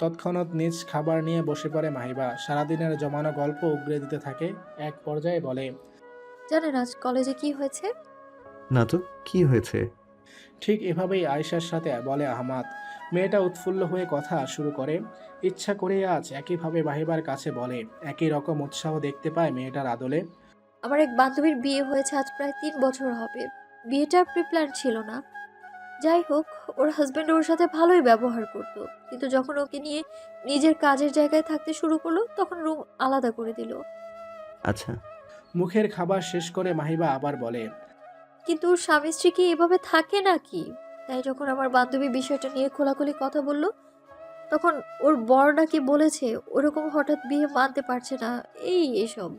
তৎক্ষণাৎ নিজ খাবার নিয়ে বসে পড়ে মাহিবা। সারাদিনের জমানো গল্প উগড়ে দিতে থাকে এক পর্যায়ে বলে জানেন আজ কলেজে কি হয়েছে? না তো কি হয়েছে? ঠিক এভাবেই আয়েশার সাথে বলে আহমাদ। মেয়েটা উৎফুল্ল হয়ে কথা শুরু করে। ইচ্ছা করে আজ একইভাবে মাহিবার কাছে বলে একই রকম উৎসাহ দেখতে পায় মেয়েটার আদলে। আমার এক বান্ধবীর বিয়ে হয়েছে আজ প্রায় তিন বছর হবে। বিয়েটার প্রিপ্ল্যান ছিল না। যাই হোক ওর হাজব্যান্ড ওর সাথে ভালোই ব্যবহার করত। কিন্তু যখন ওকে নিয়ে নিজের কাজের জায়গায় থাকতে শুরু করল তখন রুম আলাদা করে দিল। আচ্ছা। মুখের খাবার শেষ করে মাহিবা আবার বলে কিন্তু ওর স্বামী স্ত্রী কি এভাবে থাকে নাকি? তাই যখন আমার বান্ধবী বিষয়টা নিয়ে খোলাখুলি কথা বলল তখন ওর বর নাকি বলেছে ওরকম হঠাৎ বিয়ে মানতে পারছে না। এই এসব।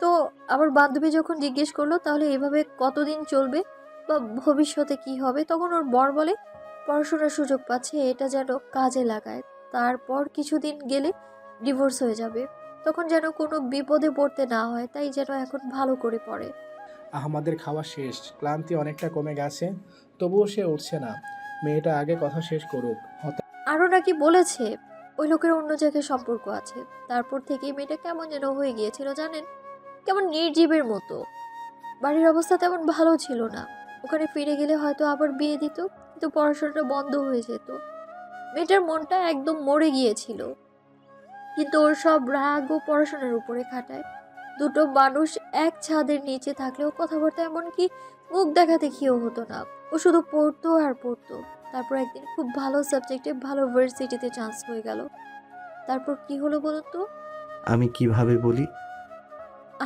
তো আমার বান্ধবী যখন জিজ্ঞেস করল তাহলে এভাবে কতদিন চলবে? বা ভবিষ্যতে কি হবে তখন ওর বর বলে পড়াশোনার সুযোগ পাচ্ছে এটা যেন কাজে লাগায়। তারপর কিছুদিন গেলে ডিভোর্স হয়ে যাবে। তখন যেন কোনো বিপদে পড়তে না হয় তাই যেন এখন ভালো করে পড়ে। আহমাদের খাওয়া শেষ ক্লান্তি অনেকটা কমে গেছে তবুও সে উঠছে না। মেয়েটা আগে কথা শেষ করুক। আরও নাকি বলেছে ওই লোকের অন্য জায়গায় সম্পর্ক আছে। তারপর থেকেই মেয়েটা কেমন যেন হয়ে গিয়েছিল জানেন? কেমন নির্জীবের মতো। বাড়ির অবস্থা তেমন ভালো ছিল না। ওখানে ফিরে গেলে হয়তো আবার বিয়ে দিত কিন্তু পড়াশোনাটা বন্ধ হয়ে যেত। মেয়েটার মনটা একদম মরে গিয়েছিল। কিন্তু ওর সব রাগ ও পড়াশোনার উপরে খাটায়। দুটো মানুষ এক ছাদের নিচে থাকলেও কথাবার্তা এমনকি মুখ দেখা দেখিও হতো না। ও শুধু পড়তো আর পড়তো। তারপর একদিন খুব ভালো সাবজেক্টে ভালো ভার্সিটিতে চান্স হয়ে গেল। তারপর কি হলো বলুন তো আমি কীভাবে বলি?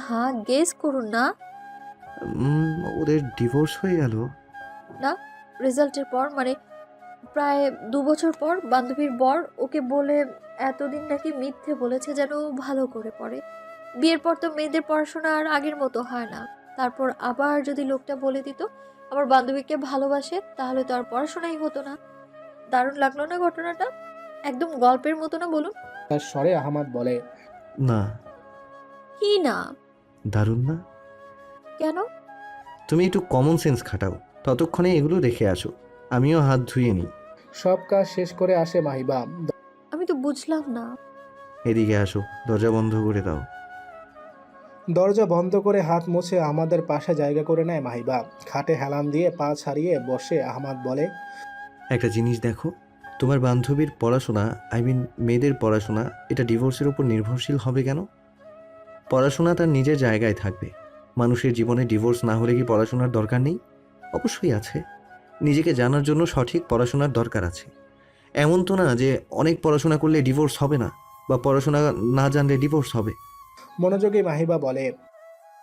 হ্যাঁ গেস করুন না। ওদের ডিভোর্স হয়ে গেল। না রেজাল্টের পর মানে প্রায় দু বছর পর বান্ধবীর বর ওকে বলে এতদিন নাকি মিথ্যে বলেছে যেন ও ভালো করে পড়ে। বিয়ের পর তো মেয়েদের পড়াশোনা আর আগের মতো হয় না। তারপর আবার যদি লোকটা বলে দিত আমার বান্ধবীকে ভালোবাসে তাহলে তো আর পড়াশোনাই হতো না। দারুণ লাগল না ঘটনাটা? একদম গল্পের মতো না বলুন? তার স্বরে আহমাদ বলে না। কি না? দারুণ না? কেন? তুমি একটু কমন সেন্স খাটাও ততক্ষণে এগুলো রেখে আসো। আমিও হাত ধুয়ে নিই। সব কাজ শেষ করে আসে মাহিবা। আমি তো বুঝলাম না। এদিকে আসো দরজা বন্ধ করে দাও। দরজা বন্ধ করে হাত মুছে আমাদের পাশে জায়গা করে নেয় মাহিবা। খাটে হেলান দিয়ে পা ছাড়িয়ে বসে আহমাদ বলে একটা জিনিস দেখো তোমার বান্ধবীর পড়াশোনা আই মিন মেয়েদের পড়াশোনা এটা ডিভোর্সের উপর নির্ভরশীল হবে কেন? পড়াশোনা তার নিজের জায়গায় থাকবে। মানুষের জীবনে ডিভোর্স না হলে কি পড়াশোনার দরকার নেই? অবশ্যই আছে। নিজেকে জানার জন্য সঠিক পড়াশোনার দরকার আছে। এমন তো না যে অনেক পড়াশোনা করলে ডিভোর্স হবে না বা পড়াশোনা না জানলে ডিভোর্স হবে। মনোযোগী মাহিবা বলে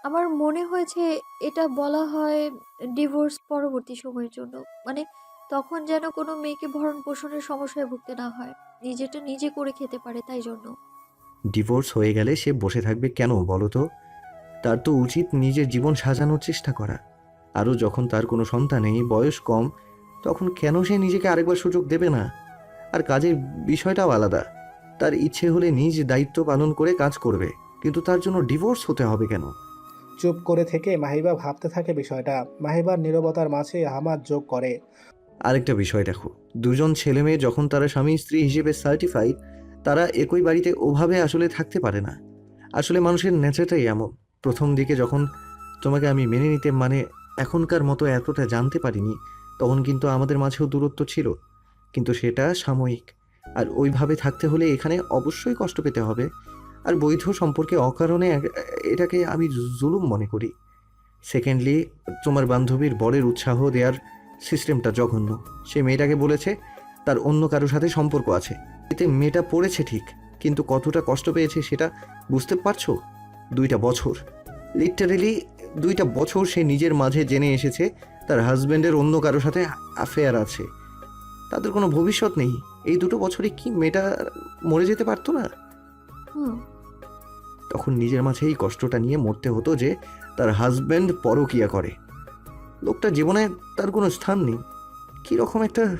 আমার মনে হয়েছে এটা বলা হয় ডিভোর্স পরবর্তী সময়ের জন্য। মানে তখন যেন কোনো মেয়েকে ভরণ পোষণের সমস্যায় ভুগতে না হয়। নিজেটা নিজে করে খেতে পারে তাই জন্য। ডিভোর্স হয়ে গেলে সে বসে থাকবে কেন বলো তো? তার তো উচিত নিজের জীবন সাজানোর চেষ্টা করা। আরও যখন তার কোনো সন্তান নেই বয়স কম তখন কেন সে নিজেকে আরেকবার সুযোগ দেবে না? আর কাজের বিষয়টাও আলাদা। তার ইচ্ছে হলে নিজ দায়িত্ব পালন করে কাজ করবে কিন্তু তার জন্য ডিভোর্স হতে হবে কেন? চুপ করে থেকে মাহিবা ভাবতে থাকে বিষয়টা। মাহিবার নীরবতার মাঝে আহমাদ যোগ করে। আরেকটা বিষয় দেখো। দুজন ছেলে মেয়ে যখন তারা স্বামী স্ত্রী হিসেবে সার্টিফাইড তারা একই বাড়িতে ওভাবে আসলে থাকতে পারে না। আসলে মানুষের নেচারটাই এমন। প্রথম দিকে যখন তোমাকে আমি মেনে নিতে মানে এখনকার মতো এতটা জানতে পারিনি, তখন কিন্তু আমাদের মাঝেও দূরত্ব ছিল। কিন্তু সেটা সাময়িক। আর ওইভাবে থাকতে হলে এখানে অবশ্যই কষ্ট পেতে হবে। আর বৈধ সম্পর্কে অকারণে এটাকে আমি জুলুম মনে করি। সেকেন্ডলি তোমার বান্ধবীর বরের উৎসাহ দেওয়ার সিস্টেমটা জঘন্য। সে মেয়েটাকে বলেছে, তার অন্য কারোর সাথে সম্পর্ক আছে। এতে মেয়েটা পড়েছে ঠিক, কিন্তু কতটা কষ্ট পেয়েছে সেটা বুঝতে পারছ? দুইটা বছর। লিটারেলি দুইটা বছর সে নিজের মাঝে জেনে এসেছে তার হাজব্যান্ডের অন্য কারোর সাথে অ্যাফেয়ার আছে। তাদের কোনো ভবিষ্যৎ নেই। এই দুটো বছরে কি মেয়েটা মরে যেতে পারতো না? হুম। তখন নিজের মাঝে এই কষ্টটা নিয়ে মরতে হতো যে তার হাজব্যান্ড পরকিয়া করে। লোকটার জীবনে তার কোনো স্থান নেই। কীরকম একটা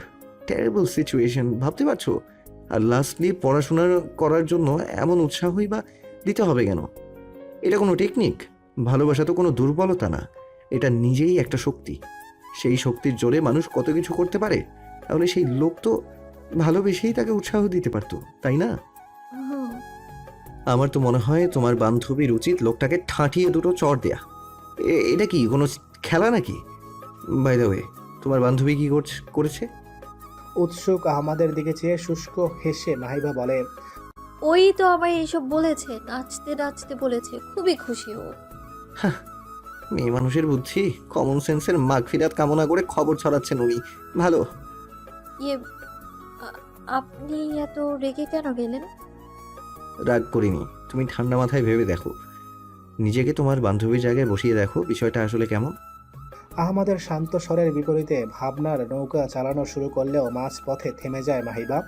টেরেবল সিচুয়েশন ভাবতে পারছ? আর লাস্টলি পড়াশোনা করার জন্য এমন উৎসাহই বা দিতে হবে কেন? এটা কোনো টেকনিক ভালোবাসা তো কোনো দুর্বলতা না এটা নিজেই একটা শক্তি। সেই শক্তির জোরে মানুষ কত কিছু করতে পারে তাহলে সেই লোক তো ভালোবেসেই তাকে উৎসাহ দিতে পারতো তাই না? আমার তো মনে হয় তোমার বান্ধবীর উচিত লোকটাকে ঠাঁটিয়ে দুটো চড় দেয়া। এ- এটা কি কোনো খেলা নাকি? বাই দ্য ওয়ে তোমার বান্ধবী কি করছে- করেছে? উৎসুক আমাদের দিকে চেয়ে শুষ্ক হেসে মাহিবা বলে ওই তো আমায় এইসব বলেছে নাচতে নাচতে বলেছে খুবই খুশি ও। মেয়ে মানুষের বুদ্ধি কমন সেন্সের মাগফিরাত কামনা করে খবর ছড়াচ্ছেন উনি। ভালো। ইয়ে আ- আপনি এত রেগে কেন গেলেন? রাগ করিনি। তুমি ঠান্ডা মাথায় ভেবে দেখো। নিজেকে তোমার বান্ধবীর জায়গায় বসিয়ে দেখো বিষয়টা আসলে কেমন? আহমাদের শান্ত স্বরের বিপরীতে ভাবনার নৌকা চালানো শুরু করলেও মাঝ পথে থেমে যায় মাহিবা।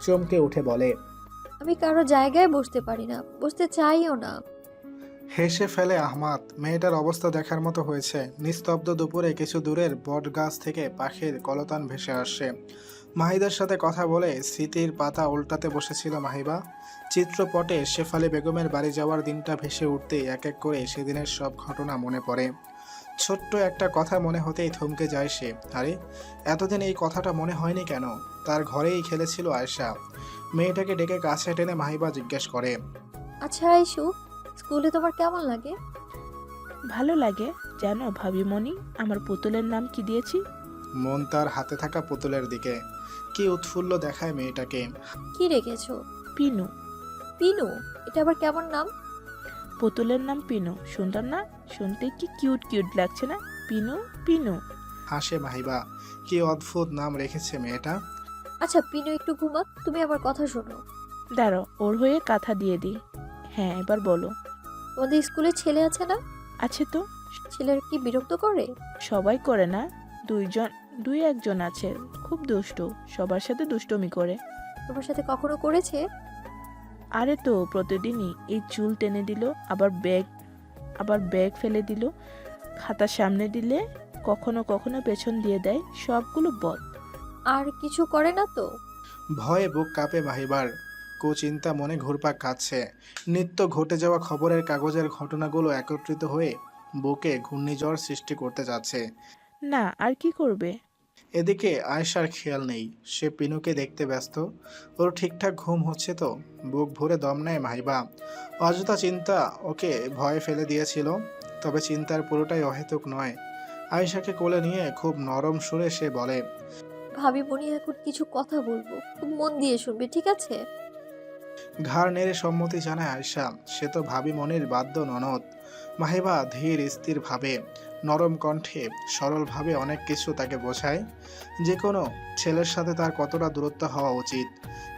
চমকে উঠে বলে আমি কারও জায়গায় বসতে পারি না বসতে চাইও না। হেসে ফেলে আহমাদ। মেয়েটার অবস্থা দেখার মতো হয়েছে। নিস্তব্ধ দুপুরে কিছু দূরের বট গাছ থেকে পাখির কলতান ভেসে আসছে মাহিদার সাথে কথা বলে স্মৃতির পাতা উল্টাতে বসেছিল মাহিবা। চিত্রপটে শেফালি বেগমের বাড়ি যাওয়ার দিনটা ভেসে উঠতেই এক এক করে সেদিনের সব ঘটনা মনে পড়ে। ছোট্ট একটা কথা মনে হতেই থমকে যায় সে। আরে, এতদিন এই কথাটা মনে হয়নি কেন? তার ঘরেই খেলেছিল আয়শা। মেয়েটাকে ডেকে কাছে টেনে মাহিবা জিজ্ঞেস করে। আচ্ছা আইসু স্কুলে তোমার কেমন লাগে? ভালো লাগে। জানো ভাবিমণি আমার পুতুলের নাম কি দিয়েছি? মন তার হাতে থাকা পুতুলের দিকে। কি উৎফুল্ল দেখায় মেয়েটাকে। কি রেখেছো? পিনু। পিনু? এটা আবার কেমন নাম? পুতুলের নাম পিনু। সুন্দর না? শুনতে কি কিউট কিউট লাগছে না? পিনু পিনু। হাসে মাহিবা কি অদ্ভুত নাম রেখেছে মেয়েটা। আচ্ছা পিনু একটু ঘুমাক তুমি আমার কথা শোনো। দাঁড়ো ওর হয়ে কাঁথা দিয়ে দিই। হ্যাঁ এবার বলো। তোমাদের স্কুলে ছেলে আছে না? আছে তো। ছেলের কি বিরক্ত করে? সবাই করে না। দুইজন দুই একজন আছে। খুব দুষ্টু। সবার সাথে দুষ্টমি করে। তোমার সাথে কখনো করেছে? আরে তো প্রতিদিনই। এই চুল টেনে দিল আবার ব্যাগ আবার ব্যাগ ফেলে দিল। খাতা সামনে দিলে কখনো কখনো পেছন দিয়ে দেয়। সবগুলো বদ আর কিছু করে না তো? ভয়ে বুক কাঁপে মাহিবার কুচিন্তা মনে ঘুরপাক খাচ্ছে। নিত্য ঘটে যাওয়া খবরের কাগজের ঘটনাগুলো একত্রিত হয়ে বুকে ঘূর্ণিঝড় সৃষ্টি করতে যাচ্ছে। না আর কি করবে? এদিকে আয়েশার খেয়াল নেই। সে পিনুকে দেখতে ব্যস্ত। ওর ঠিকঠাক ঘুম হচ্ছে তো। বুক ভরে দম নেয় মাহিবা। অযথা চিন্তা ওকে ভয়ে ফেলে দিয়েছিল তবে চিন্তার পুরোটাই অহেতুক নয়। আয়েশাকে কোলে নিয়ে খুব নরম সুরে সে বলে ভাবি মনি এখন কিছু কথা বলব। খুব মন দিয়ে শুনবে ঠিক আছে? ঘাড় নেড়ে সম্মতি জানায় আয়শা। সে তো ভাবি মনির বাদ্য ননদ। মাহিবা ধীর, স্থির ভাবে, নরম কণ্ঠে, সরলভাবে অনেক কিছু তাকে বোঝায়। যে কোনো ছেলের সাথে তার কতটা দূরত্ব হওয়া উচিত,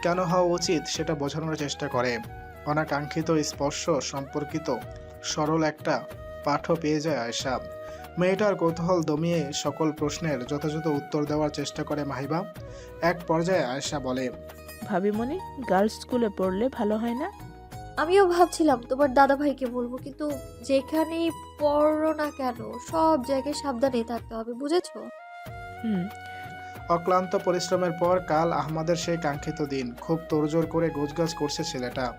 কেন হওয়া উচিত সেটা বোঝানোর চেষ্টা করে। অনাকাঙ্ক্ষিত স্পর্শ সম্পর্কিত সরল একটা পাঠও পেয়ে যায় আয়শা। মেয়েটার কৌতূহল দমিয়ে সকল প্রশ্নের যথাযথ উত্তর দেওয়ার চেষ্টা করে মাহিবা এক পর্যায়ে আয়শা বলে ভাবিমণি গার্লস স্কুলে পড়লে ভালো হয় না? আমিও ভাবছিলাম তোমার দাদা ভাইকে বলব কিন্তু যেখানেই পড়ো না কেন সব জায়গায় সাবধানে থাকতে হবে বুঝেছ? হুম। অক্লান্ত পরিশ্রমের পর কাল আহমদের সেই কাঙ্ক্ষিত দিন। খুব তোড়জোড় করে গোছগাছ করছে ছেলেটা।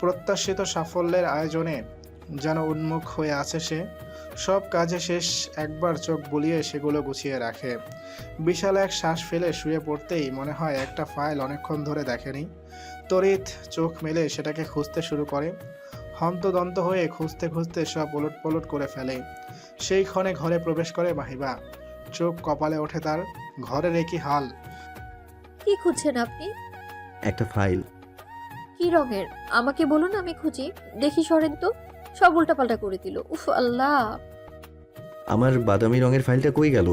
প্রত্যাশিত সাফল্যের আয়োজনে যেন উন্মুখ হয়ে আছে সে। সব কাজে শেষ একবার চোখ বুলিয়ে সেগুলো গুছিয়ে রাখে। বিশাল এক শ্বাস ফেলে শুয়ে পড়তেই মনে হয় একটা ফাইল অনেকক্ষণ ধরে দেখেনি। তড়িৎ চোখ মেলে সেটাকে খুঁজতে শুরু করে। হন্তদন্ত হয়ে খুঁজতে খুঁজতে সব ওলট পলট করে ফেলে। সেই ক্ষণে ঘরে প্রবেশ করে মাহিবা চোখ কপালে ওঠে তার। ঘরের একই হাল। কি খুঁজছেন আপনি? একটা ফাইল। কি রঙের? আমাকে বলুন আমি খুঁজি। দেখি সরেন তো। সব উল্টাপাল্টা করে দিল। উফ আল্লাহ। আমার বাদামি রঙের ফাইলটা কই গেল?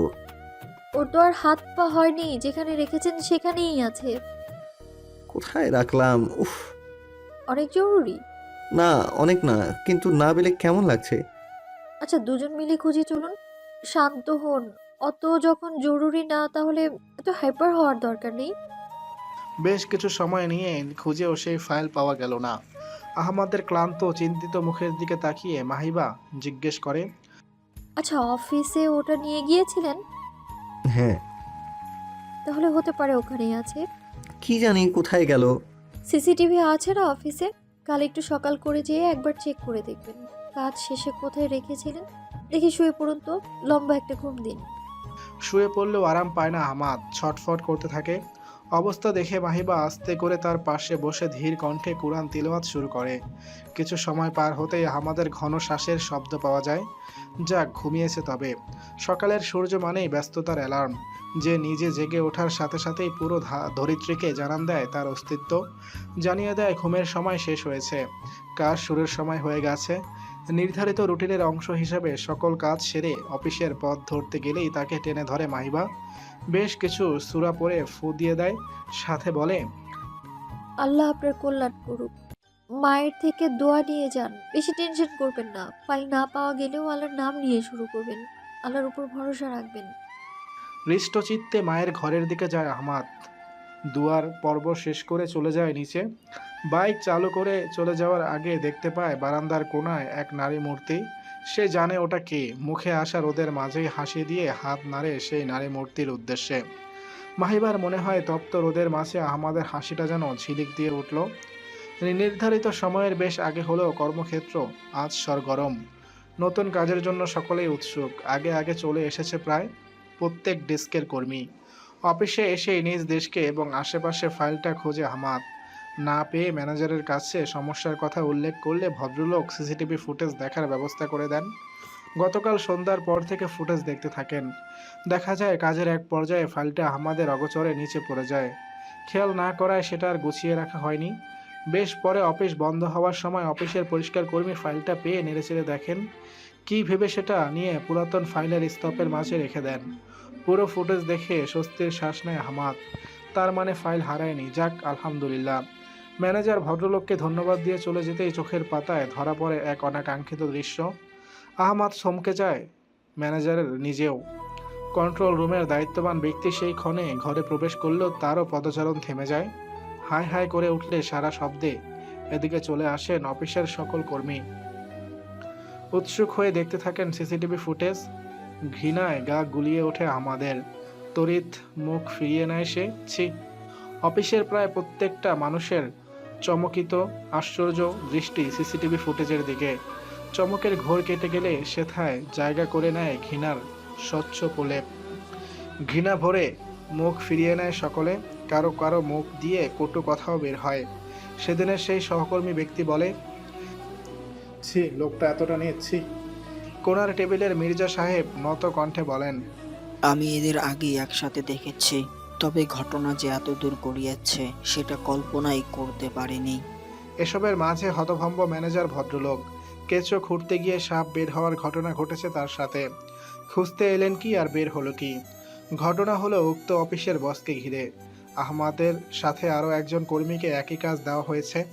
ওর তো আর হাত পা হয়নি যেখানে রেখেছেন সেখানেই আছে। কোথায় রাখলাম? উফ। অনেক জরুরি। না অনেক না কিন্তু না পেলে কেমন লাগছে? আচ্ছা দুজন মিলে খুঁজি চলুন। শান্ত হন। অত যখন জরুরি না তাহলে এত হাইপার হওয়ার দরকার নেই। বেশ কিছু সময় নিয়ে খুঁজেও সেই ফাইল পাওয়া গেল না। আহমদের ক্লান্ত চিন্তিত মুখের দিকে তাকিয়ে মাহিবা জিজ্ঞেস করে আচ্ছা অফিসে ওটা নিয়ে গিয়েছিলেন? হ্যাঁ। তাহলে হতে পারে ওখানেই আছে। কি জানি কোথায় গেল? সিসিটিভি আছে না অফিসে? কাল একটু সকাল করে যেয়ে একবার চেক করে দেখবেন। কাজ শেষে কোথায় রেখেছিলেন? দেখি শুয়ে পড়ুন তো লম্বা একটা ঘুম দিন। শুয়ে পড়লেও আরাম পায় না আহমাদ ছটফট করতে থাকে। অবস্থা দেখে মাহিবা আস্তে করে তার পাশে বসে ধীর কণ্ঠে কোরআন তিলওয়াত শুরু করে। কিছু সময় পার হতেই আমাদের ঘন শ্বাসের শব্দ পাওয়া যায়। যাক ঘুমিয়েছে তবে। সকালের সূর্য মানেই ব্যস্ততার অ্যালার্ম। যে নিজে জেগে ওঠার সাথে সাথেই পুরো ধরিত্রীকে জানান দেয় তার অস্তিত্ব। জানিয়ে দেয় ঘুমের সময় শেষ হয়েছে। কার শুরুর সময় হয়ে গেছে। নির্ধারিত রুটিনের অংশ হিসেবে সকল কাজ সেরে অফিসের পথ ধরতে গেলেই তাকে টেনে ধরে মাহিবা। বেশ কিছু সুরা পরে ফু দিয়ে দেয় সাথে বলে আল্লাহ আপনার কল্যাণ করুক। মায়ের থেকে দোয়া নিয়ে যান। বেশি টেনশন করবেন না। ফাইল না পাওয়া গেলেও আল্লাহর নাম নিয়ে শুরু করবেন। আল্লাহর উপর ভরসা রাখবেন। হৃষ্টচিত্তে মায়ের ঘরের দিকে যায় আহমাদ। দুয়ার পর্ব শেষ করে চলে যায় নিচে। বাইক চালু করে চলে যাওয়ার আগে দেখতে পায় বারান্দার কোনায় এক নারী মূর্তি। সে জানে ওটা কে। মুখে আসা রোদের মাঝেই হাসি দিয়ে হাত নাড়ে সেই নারী মূর্তির উদ্দেশ্যে। মাহিবার মনে হয় তপ্ত রোদের মাঝে আহমাদের হাসিটা যেন ঝিলিক দিয়ে উঠল। নির্ধারিত সময়ের বেশ আগে হলেও কর্মক্ষেত্র, আজ সরগরম। নতুন কাজের জন্য সকলেই উৎসুক। আগে আগে চলে এসেছে প্রায় প্রত্যেক ডেস্কের কর্মী। অফিসে এসে নিজ দেশকে এবং আশেপাশে ফাইলটা খোঁজে আহমাদ না পেয়ে ম্যানেজারের কাছে সমস্যার কথা উল্লেখ করলে ভদ্রলোক সিসিটিভি ফুটেজ দেখার ব্যবস্থা করে দেন। গতকাল সন্ধ্যার পর থেকে ফুটেজ দেখতে থাকেন। দেখা যায় কাজের এক পর্যায়ে ফাইলটা আহমাদের অগচরে নিচে পড়ে যায়। খেয়াল না করায় সেটা আর গুছিয়ে রাখা হয়নি। বেশ পরে অফিস বন্ধ হওয়ার সময় অফিসের পরিষ্কার কর্মী ফাইলটা পেয়ে নেড়েচেড়ে দেখেন, কী ভেবে সেটা নিয়ে পুরাতন ফাইলের স্তপের মাঝে রেখে দেন। পুরো ফুটেজ দেখে স্বস্তির শ্বাস নেয় হামাদ। তার মানে ফাইল হারায়নি। যাক, আলহামদুলিল্লাহ। ম্যানেজার ভদ্রলোককে ধন্যবাদ দিয়ে চলে যেতেই চোখের পাতায় ধরা পড়ে এক অনাকাঙ্ক্ষিত দৃশ্য। আহমাদ চমকে যায় ম্যানেজারের নিজেও। কন্ট্রোল রুমের দায়িত্ববান ব্যক্তি সেই ক্ষণে ঘরে প্রবেশ করলেও তারও পদচারণ থেমে যায়। হাই হাই করে উঠলে সারা শব্দে এদিকে চলে আসেন অফিসের সকল কর্মী। উৎসুক হয়ে দেখতে থাকেন সিসিটিভি ফুটেজ। ঘৃণায় গা গুলিয়ে ওঠে আমাদের। তড়িৎ মুখ ফিরিয়ে নেয় সে। ছি। অফিসের প্রায় প্রত্যেকটা মানুষের চমকিত, আশ্চর্য দৃষ্টি সিসিটিভি ফুটেজের দিকে। চমকের ঘোর কেটে গেলে সেথায় জায়গা করে নেয় ঘৃণার স্বচ্ছ প্রলেপ। ঘৃণা ভরে মুখ ফিরিয়ে নেয় সকলে। কারও কারও মুখ দিয়ে কটু কথাও বের হয়। সেদিনের সেই সহকর্মী ব্যক্তি বলে, ছি, লোকটা এতটা নিচ্ছি কোনার টেবিলের মির্জা সাহেব নত কণ্ঠে বলেন আমি এদের আগেই একসাথে দেখেছি তবে ঘটনা যে এত দূর গড়িয়েছে সেটা কল্পনাই করতে পারিনি। এসবের মাঝে হতভম্ব ম্যানেজার ভদ্রলোক কেঁচো খুঁড়তে গিয়ে সাপ বের হওয়ার ঘটনা ঘটেছে তার সাথে। খুঁজতে এলেন কি আর বের হলো কি? ঘটনা হলো উক্ত অফিসের বসকে ঘিরে। আহমাদের সাথে আরও একজন কর্মীকে একই কাজ দেওয়া হয়েছে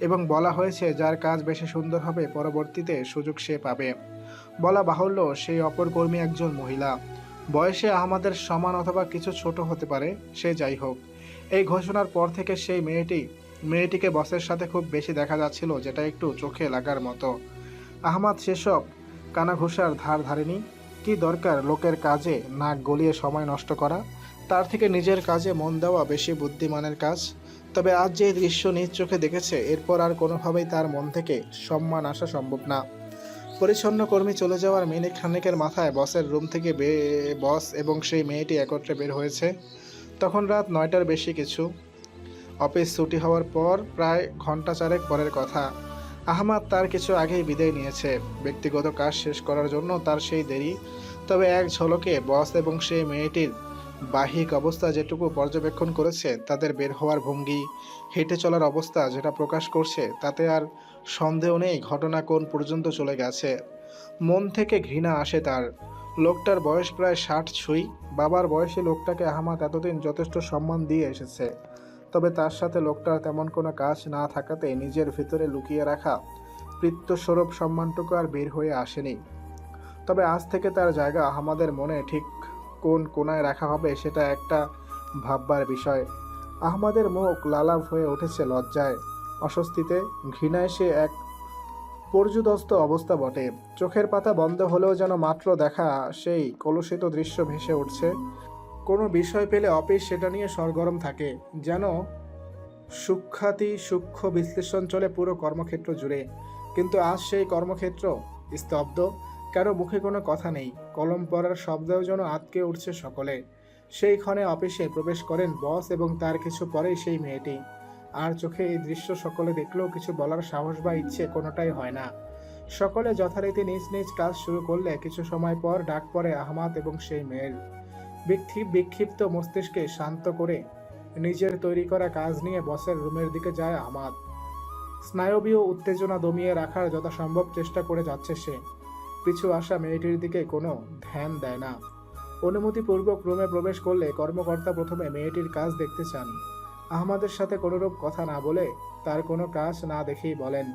এবং বলা হয়েছে যার কাজ বেশি সুন্দর হবে পরবর্তীতে সুযোগ সে পাবে। বলা বাহুল্য সেই অপর কর্মী একজন মহিলা। বয়সে আহমাদের সমান অথবা কিছু ছোট হতে পারে, সে যাই হোক। এই ঘোষণার পর থেকে সেই মেয়েটি, মেয়েটিকে বসের সাথে খুব বেশি দেখা যাচ্ছিল, যেটা একটু চোখে লাগার মতো। আহমাদ, সেসব কানাঘুষার ধার ধারেনি? কি দরকার লোকের কাজে নাক গলিয়ে সময় নষ্ট করা? তার থেকে নিজের কাজে মন দেওয়া বেশি বুদ্ধিমানের কাজ? তবে আজ যে দৃশ্য নিজ চোখে দেখেছে, এরপর আর কোনোভাবেই তার মন থেকে সম্মান আসা সম্ভব না। পরিচ্ছন্ন কর্মী চলে যাওয়ার মিনিট খানেকের মাথায় বসের রুম থেকে বস এবং সেই মেয়েটি একত্রে বের হয়েছে। তখন রাত নয়টার বেশি কিছু। অফিস ছুটি হওয়ার পর প্রায় ঘণ্টা চারেক পরের কথা। আহমাদ তার কিছু আগেই বিদায় নিয়েছে। ব্যক্তিগত কাজ শেষ করার জন্য তার সেই দেরি। তবে এক ঝলকে বস এবং সেই মেয়েটির বাহিক অবস্থা যেটুকু পর্যবেক্ষণ করেছে, তাদের বের হওয়ার ভঙ্গি, হেঁটে চলার অবস্থা যেটা প্রকাশ করছে, তাতে আর সন্দেহ নেই ঘটনা কোন পর্যন্ত চলে গেছে। মন থেকে ঘৃণা আসে তার। লোকটার বয়স প্রায় ষাট ছুঁই। বাবার বয়সে লোকটাকে আহমাদ এতদিন যথেষ্ট সম্মান দিয়ে এসেছে। তবে তার সাথে লোকটার তেমন কোনো কাজ না থাকাতে নিজের ভিতরে লুকিয়ে রাখা পিতৃস্বরূপ সম্মানটুকু আর বের হয়ে আসেনি। তবে আজ থেকে তার জায়গা আহমাদের মনে ঠিক কোন কোনায় রাখা হবে সেটা একটা ভাববার বিষয়। আহমাদের মুখ লালাভ হয়ে উঠেছে লজ্জায়। অস্বস্তিতে ঘৃণায় সে এক পর্যুদস্ত অবস্থা বটে। চোখের পাতা বন্ধ হলেও যেন মাত্র দেখা সেই কলুষিত দৃশ্য ভেসে উঠছে। কোনো বিষয় পেলে অফিস সেটা নিয়ে সরগরম থাকে, যেন সূক্ষাতি সূক্ষ্ম বিশ্লেষণ চলে পুরো কর্মক্ষেত্র জুড়ে। কিন্তু আজ সেই কর্মক্ষেত্র স্তব্ধ, কারও মুখে কোনো কথা নেই, কলম পড়ার শব্দেও যেন আটকে উঠছে সকলে। সেই ক্ষণে অফিসে প্রবেশ করেন বস এবং তার কিছু পরেই সেই মেয়েটি। আর চোখে এই দৃশ্য সকলে দেখলেও কিছু বলার সাহস বা ইচ্ছে কোনোটাই হয় না। সকলে যথারীতি নিজ নিজ কাজ শুরু করলে কিছু সময় পর ডাক পড়ে আহমাদ এবং সেই মেয়ের। বিক্ষিপ বিক্ষিপ্ত মস্তিষ্কে শান্ত করে নিজের তৈরি করা কাজ নিয়ে বসের রুমের দিকে যায় আহমাদ। স্নায়বীয় উত্তেজনা দমিয়ে রাখার যথাসম্ভব চেষ্টা করে যাচ্ছে সে। পিছু আসা মেয়েটির দিকে কোনো ধ্যান দেয় না। অনুমতিপূর্বক রুমে প্রবেশ করলে কর্মকর্তা প্রথমে মেয়েটির কাজ দেখতে চান। আহমাদের সাথে কোনোরূপ কথা না বলে তার কোনো কাজ না দেখেই বলেন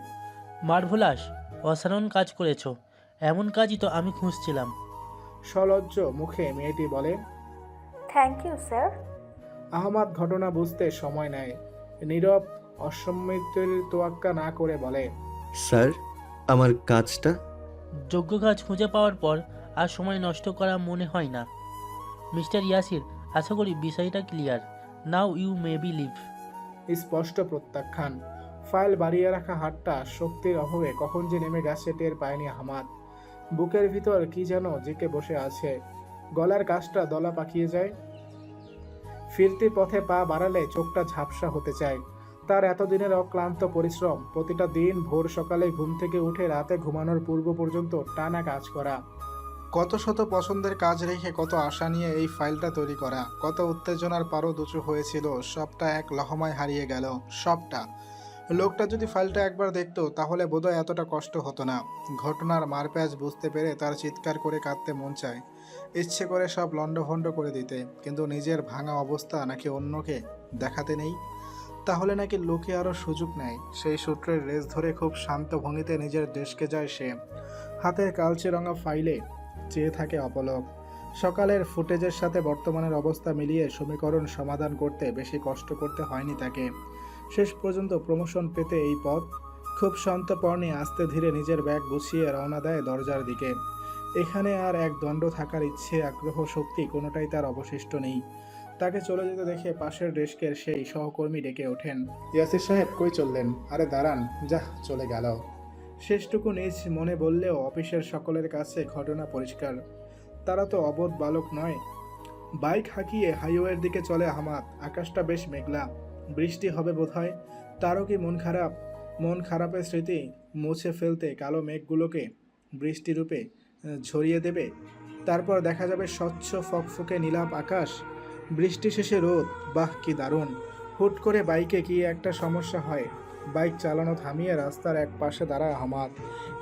মার্ভুলাস অসাধারণ কাজ করেছ। এমন কাজই তো আমি খুঁজছিলাম। সলজ্জ মুখে মেয়েটি বলে থ্যাংক ইউ স্যার আহমাদ ঘটনা বুঝতে সময় নেয়। নীরব অসম্মিতের তোয়াক্কা না করে বলে স্যার আমার কাজটা? যোগ্য কাজ খুঁজে পাওয়ার পর আর সময় নষ্ট করা মনে হয় না। মিস্টার ইয়াসির আশা করি বিষয়টা clear. Now you may be leave স্পষ্ট প্রত্যাখ্যান। ফাইল বাড়িয়ে রাখা হাতটা শক্তির অভাবে কখন যে নেমে গেছে টের পায়নি আহমাদ। বুকের ভিতর কি যেন জেকে বসে আছে। গলার কাজটা দলা পাকিয়ে যায়। ফিরতি পথে পা বাড়ালে চোখটা ঝাপসা হতে চায়। তার এতদিনের অক্লান্ত পরিশ্রম, প্রতিটা দিন ভোর সকালে ঘুম থেকে উঠে রাতে ঘুমানোর পূর্ব পর্যন্ত টানা কাজ করা। কত শত পছন্দের কাজ রেখে কত আশা নিয়ে এই ফাইলটা তৈরি করা, কত উত্তেজনার পারও দুচু হয়েছিল, সবটা এক লহমায় হারিয়ে গেল, সবটা। লোকটা যদি ফাইলটা একবার দেখতো, তাহলে বোধহয় এতটা কষ্ট হতো না। ঘটনার মারপ্যাচ বুঝতে পেরে তার চিৎকার করে কাঁদতে মন চায়। ইচ্ছে করে সব লণ্ডভণ্ড করে দিতে, কিন্তু নিজের ভাঙা অবস্থা নাকি অন্যকে দেখাতে নেই? তাহলে নাকি লোকে আরও সুযোগ নেয়? সেই সূত্রের রেস ধরে খুব শান্ত ভঙ্গিতে নিজের দেশকে যায় সে। হাতের কালচে রঙা ফাইলে চেয়ে থাকে অপলক। সকালের ফুটেজের সাথে বর্তমানের অবস্থা মিলিয়ে সমীকরণ সমাধান করতে বেশি কষ্ট করতে হয়নি তাকে। শেষ পর্যন্ত প্রমোশন পেতে এই পথ খুব সন্তপর্ণে আস্তে ধীরে নিজের ব্যাগ গুছিয়ে রওনা দেয় দরজার দিকে। এখানে আর এক দণ্ড থাকার ইচ্ছে, আগ্রহ, শক্তি কোনোটাই তার অবশিষ্ট নেই। তাকে চলে যেতে দেখে পাশের ডেস্কের সেই সহকর্মী ডেকে ওঠেন। ইয়াসির সাহেব কই চললেন? আরে দাঁড়ান, যাহ, চলে গেল। শেষটুকু নিজ মনে বললেও অফিসের সকলের কাছে ঘটনা পরিষ্কার। তারা তো অবোধ বালক নয়। বাইক হাঁকিয়ে হাইওয়ের দিকে চলে আহমাদ আকাশটা বেশ মেঘলা। বৃষ্টি হবে বোধহয়। তারও কি মন খারাপ? মন খারাপের স্মৃতি মুছে ফেলতে কালো মেঘগুলোকে বৃষ্টিরূপে ঝরিয়ে দেবে। তারপর দেখা যাবে স্বচ্ছ ফকফকে নীলাপ আকাশ। বৃষ্টি শেষে রোদ। বাহ, কি দারুণ। হুট করে বাইকে কি একটা সমস্যা হয়। বাইক চালানো থামিয়ে রাস্তার এক পাশে দাঁড়ায় হামাদ।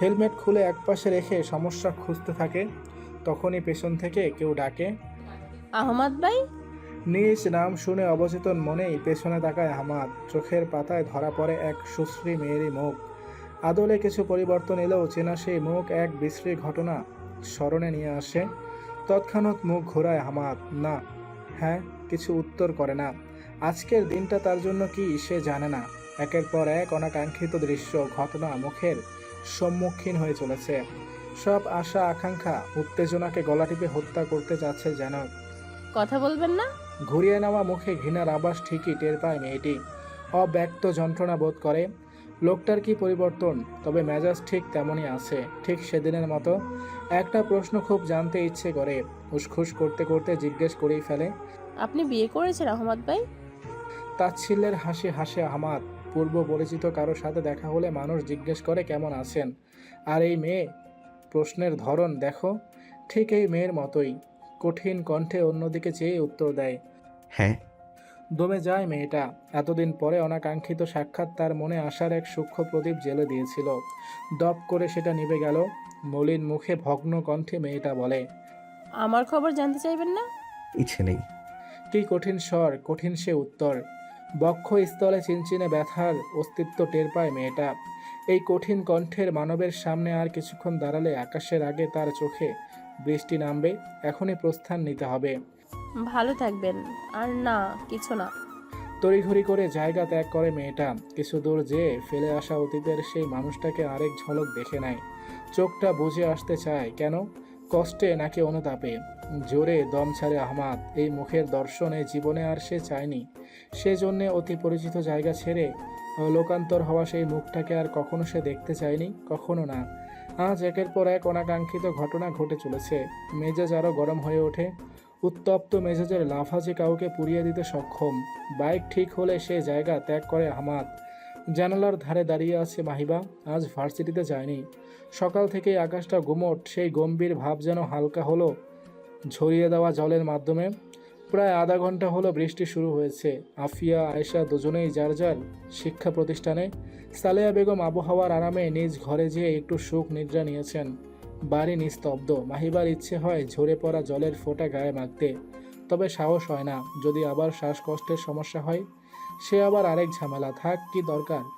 হেলমেট খুলে এক পাশে রেখে সমস্যা খুঁজতে থাকে তখনই পেছন থেকে কেউ ডাকে। আহমদ ভাই? নিজ নাম শুনে অবচেতন মনেই পেছনে তাকায় হামাদ। চোখের পাতায় ধরা পড়ে এক সুশ্রী মেয়েরই মুখ। আদলে কিছু পরিবর্তন এলেও চেনা সেই মুখ এক বিশ্রী ঘটনা স্মরণে নিয়ে আসে। তৎক্ষণাৎ মুখ ঘোরায় হামাদ না হ্যাঁ কিছু উত্তর করে না। আজকের দিনটা তার জন্য কি সে জানে না। একের পর এক অনাকাঙ্ক্ষিত দৃশ্য ঘটনা মুখের সম্মুখীন হয়ে চলেছে। সব আশা আকাঙ্ক্ষা উত্তেজনাকে গলা টিপে হত্যা করতে যাচ্ছে যেন। কথা বলবেন না? ঘুরিয়ে নেওয়া মুখে ঘৃণার আবাস ঠিকই টের পায় মেয়েটি। অব্যক্ত যন্ত্রণা বোধ করে লোকটার কি পরিবর্তন? তবে মেজাজ ঠিক তেমনই আছে। ঠিক সেদিনের মতো একটা প্রশ্ন খুব জানতে ইচ্ছে করে। উসখুস করতে করতে জিজ্ঞেস করেই ফেলে। আপনি বিয়ে করেছেন আহমদ ভাই? তাচ্ছিল্যের হাসি হাসে আহমাদ। পূর্ব পরিচিত কারোর সাথে দেখা হলে মানুষ জিজ্ঞেস করে কেমন আছেন? আর এই মেয়ে প্রশ্নের ধরন দেখো ঠিক এই মেয়ের মতোই কঠিন কণ্ঠে অন্যদিকে চেয়ে উত্তর দেয় হ্যাঁ। দমে যায় মেয়েটা। এতদিন পরে অনাকাঙ্ক্ষিত সাক্ষাৎ তার মনে আসার এক সূক্ষ্ম প্রদীপ জেলে দিয়েছিল। দপ করে সেটা নিভে গেল। মলিন মুখে ভগ্ন কণ্ঠে মেয়েটা বলে আমার খবর জানতে চাইবেন না? ইচ্ছে নেই। কি কঠিন স্বর কঠিন সে উত্তর। বক্ষ স্থলে চিনচিনে ব্যথার অস্তিত্ব টের পায় মেয়েটা। এই কঠিন কণ্ঠের মানবের সামনে আর কিছুক্ষণ দাঁড়ালে আকাশের আগে তার চোখে বৃষ্টি নামবে এখনই প্রস্থান নিতে হবে। ভালো থাকবেন আর না কিছু না। তড়িঘড়ি করে জায়গা ত্যাগ করে মেয়েটা। কিছু দূর যেয়ে ফেলে আসা অতীতের সেই মানুষটাকে আরেক ঝলক দেখে নেয়। চোখটা বুঝে আসতে চায় কেন? কষ্টে নাকি অনুতাপে। জোরে দম ছাড়ে আহমাদ, এই মুখের দর্শনে জীবনে আর সে চায়নি। সেজন্যে অতি পরিচিত জায়গা ছেড়ে লোকান্তর হওয়া সেই মুখটাকে আর কখনো সে দেখতে চায়নি, কখনো না। আজ একের পর এক অনাকাঙ্ক্ষিত ঘটনা ঘটে চলেছে। মেজাজ আরও গরম হয়ে ওঠে। উত্তপ্ত মেজাজের লাফাজে কাউকে পুড়িয়ে দিতে সক্ষম, বাইক ঠিক হলে সে জায়গা ত্যাগ করে আহমাদ। জানালার ধারে দাঁড়িয়ে আছে মাহিবা, আজ ভার্সিটিতে যায়নি। সকাল থেকেই আকাশটা গুমট, সেই গম্ভীর ভাব যেন হালকা হলো। ঝরিয়ে দেওয়া জলের মাধ্যমে প্রায় আধা ঘণ্টা হলো বৃষ্টি শুরু হয়েছে। আফিয়া, আয়েশা দুজনেই যার যার শিক্ষা প্রতিষ্ঠানে সালেয়া বেগম আবহাওয়ার আরামে নিজ ঘরে যেয়ে একটু সুখ নিদ্রা নিয়েছেন। বাড়ি নিস্তব্ধ, মাহিবার ইচ্ছে হয় ঝরে পড়া জলের ফোঁটা গায়ে মাখতে। তবে সাহস হয় না, যদি আবার শ্বাসকষ্টের সমস্যা হয়, সে আবার আরেক ঝামেলা, থাক কি দরকার।